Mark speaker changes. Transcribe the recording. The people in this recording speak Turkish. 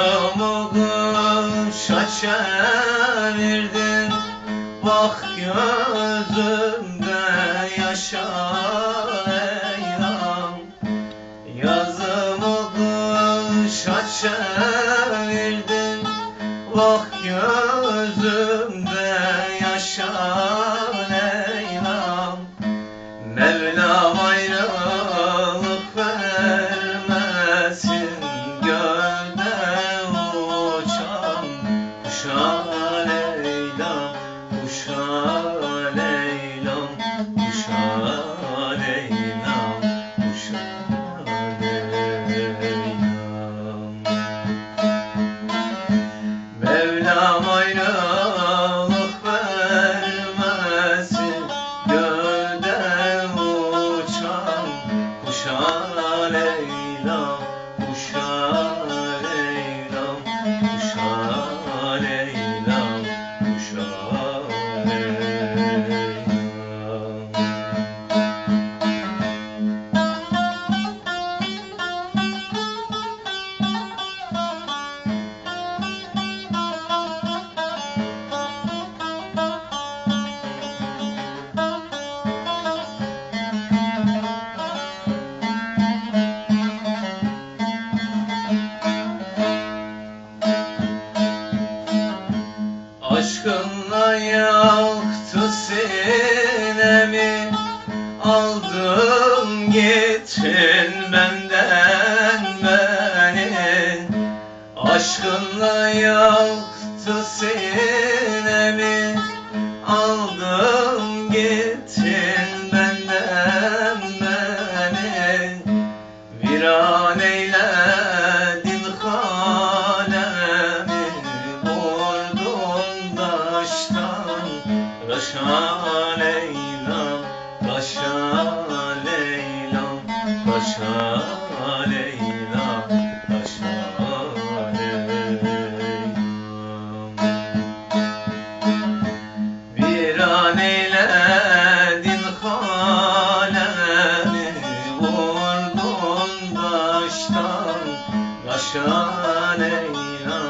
Speaker 1: Yağmuruşa çevirdin Bak gözümde yaşa eylam Yazımı kışa çevirdin Bak gözümde yaşa eylam Mevla Mevlam aynı Aşkınla yaktı sinemi. Aldın gittin benden beni. Aşkınla yaktı sinemi. Aldın gittin benden beni. Viran eyle Yaşa Leyla, yaşa Leyla Viran eyledin Vurdun baştan Yaşa Leyla,